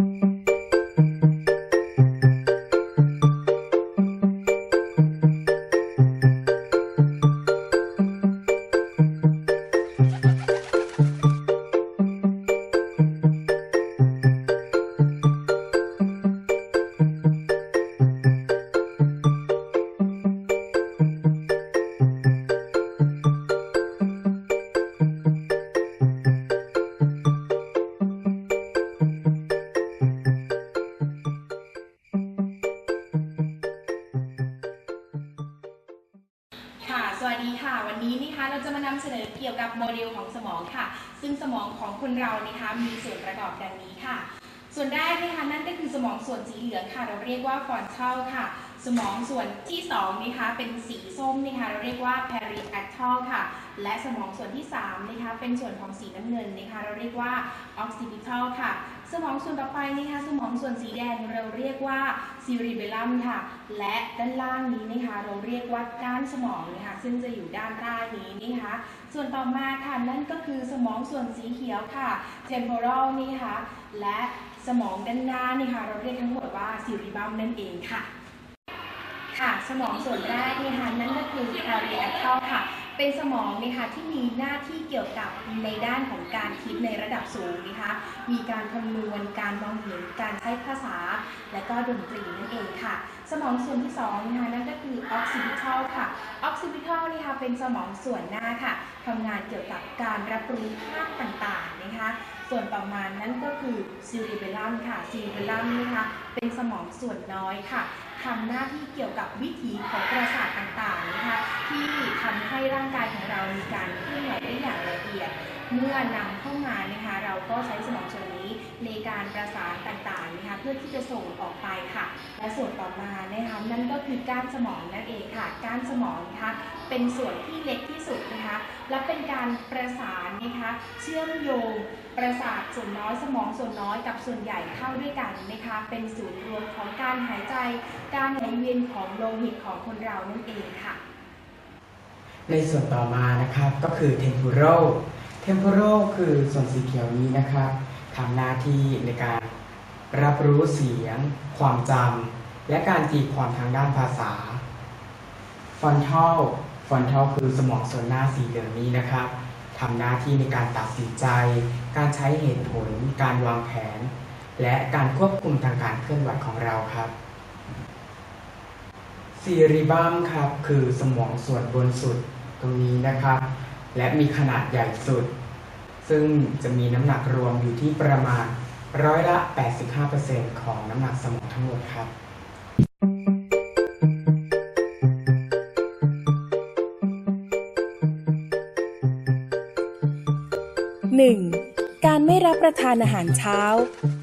ค่ะ ค่ะ วันนี้นะคะเราจะมานำเสนอเกี่ยวกับโมเดลของสมองค่ะ ซึ่งสมองของคนเรานะคะมีส่วนประกอบดังนี้ค่ะ ส่วนแรกนะคะนั่นก็คือสมองส่วนสีเหลืองค่ะ เราเรียกว่าฟอนเทลค่ะ สมองส่วนที่สองนะคะเป็นสีส้มนะคะเราเรียกว่า periatal ค่ะ และสมองส่วนที่สามนะคะเป็นส่วนของสีน้ำเงินนะคะเราเรียกว่า occipital ค่ะ สมองส่วนต่อไปนะคะสมองส่วนสีแดงเราเรียกว่า cerebellum ค่ะ และด้านล่างนี้นะคะเราเรียกว่าก้านสมองนะคะซึ่งจะอยู่ด้านล่างนี้นะคะส่วนต่อมาค่ะนั่นก็คือสมองส่วนสีเขียวค่ะ temporal นี่คะและสมองด้านหน้านี่ค่ะเราเรียกทั้งหมดว่า cerebellum นั่นเองค่ะ ค่ะสมองส่วนแรกนะคะนั่นก็คือ parietal ค่ะ เป็นสมองนะคะที่มีหน้าที่เกี่ยวกับในด้านของการคิดในระดับสูงนะคะมีการคำนวณการมองเห็นการใช้ภาษา และก็ดนตรีนั่นเองค่ะ สมองส่วนที่สองนะคะนั่นก็คือ occipital ค่ะ occipital นะคะเป็นสมองส่วนหน้าค่ะทำงานเกี่ยวกับการรับรู้ภาพต่างๆนะคะส่วนต่อมานั่นก็คือ cerebellum ค่ะ cerebellum นะคะเป็นสมองส่วนน้อยค่ะ ทำหน้าที่เกี่ยวกับวิถีของประสาทต่างๆนะคะที่ทำให้ร่างกายของเรามีการเคลื่อนไหวได้อย่าง ยด เมื่อนำเข้ามานะคะเราก็ใช้สมองส่วนนี้ในการประสานต่างๆนะคะเพื่อที่จะส่งออกไปค่ะ และส่วนต่อมานะคะนั่นก็คือก้านสมองนั่นเองค่ะก้านสมองนะคะเป็นส่วนที่เล็กที่สุดนะคะและเป็นการประสานนะคะเชื่อมโยงประสาทส่วนน้อยสมองส่วนน้อยกับส่วนใหญ่เข้าด้วยกันนะคะเป็นศูนย์รวมของการหายใจ การไหลเวียนของโลหิตของคนเรานั่นเองค่ะ ในส่วนต่อมานะครับก็คือ temporal temporal คือส่วนสีเขียวนี้นะครับทำหน้าที่ในการรับรู้เสียง ความจำและการตีความทางด้านภาษา frontal frontal คือสมองส่วนหน้าสีเหลืองนี้นะครับทำหน้าที่ในการตัดสินใจ การใช้เหตุผล การวางแผน และการควบคุมทางการเคลื่อนไหวของเราครับซีรีบัมครับ คือสมองส่วนบนสุด ตรงนี้นะครับ และมีขนาดใหญ่สุด ซึ่งจะมีน้ำหนักรวมอยู่ที่ประมาณร้อยละ 85%ของน้ำหนักสมองทั้งหมดครับ 1. การไม่รับประทานอาหารเช้า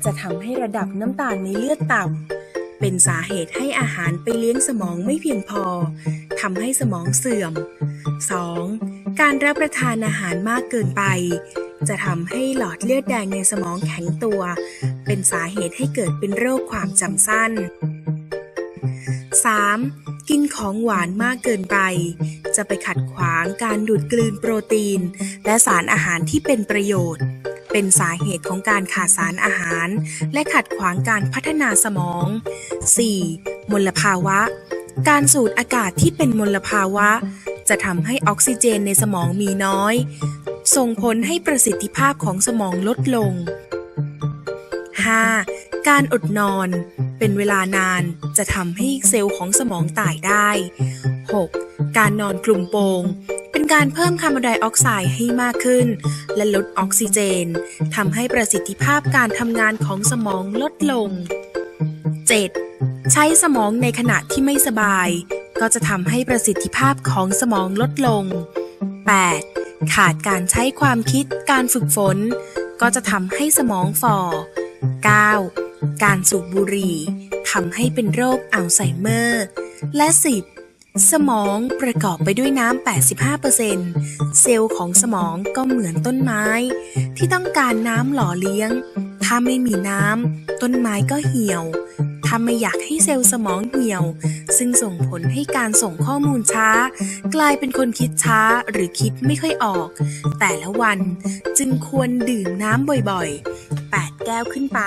จะทำให้ระดับน้ำตาลในเลือดต่ำเป็นสาเหตุให้อาหารไปเลี้ยงสมองไม่เพียงพอ ทำให้สมองเสื่อม 2. การรับประทานอาหารมากเกินไป จะทำให้หลอดเลือดแดงในสมองแข็งตัว เป็นสาเหตุให้เกิดเป็นโรคความจำสั้น 3. กินของหวานมากเกินไป จะไปขัดขวางการดูดกลืนโปรตีน และสารอาหารที่เป็นประโยชน์ เป็นสาเหตุของการขาดสารอาหาร และขัดขวางการพัฒนาสมอง 4. มลภาวะ การสูดอากาศที่เป็นมลภาวะ จะทำให้ออกซิเจนในสมองมีน้อย ส่งผลให้ประสิทธิภาพของสมองลดลง 5. การอดนอน เป็นเวลานานจะทำให้เซลล์ของสมองตายได้ 6. การนอนกลุ่มโปงเป็นการเพิ่มคาร์บอนไดออกไซด์ให้มากขึ้น และลดออกซิเจนทำให้ประสิทธิภาพการทำงานของสมองลดลง 7. ใช้สมองในขณะที่ไม่สบาย ก็จะทำให้ประสิทธิภาพของสมองลดลง 8. ขาดการใช้ความคิดการฝึกฝน ก็จะทำให้สมองฝ่อ 9. การสูบบุหรี่ทำให้เป็นโรคอัลไซเมอร์ และ 10. สมองประกอบไปด้วยน้ำ 85%เซลล์ของสมองก็เหมือนต้นไม้ ที่ต้องการน้ำหล่อเลี้ยง ถ้าไม่มีน้ำ ต้นไม้ก็เหี่ยว ถ้าไม่อยากให้เซลล์สมองเหี่ยว ซึ่งส่งผลให้การส่งข้อมูลช้า กลายเป็นคนคิดช้าหรือคิดไม่ค่อยออก แต่ละวันจึงควรดื่มน้ำบ่อยๆ 8 แก้วขึ้นไป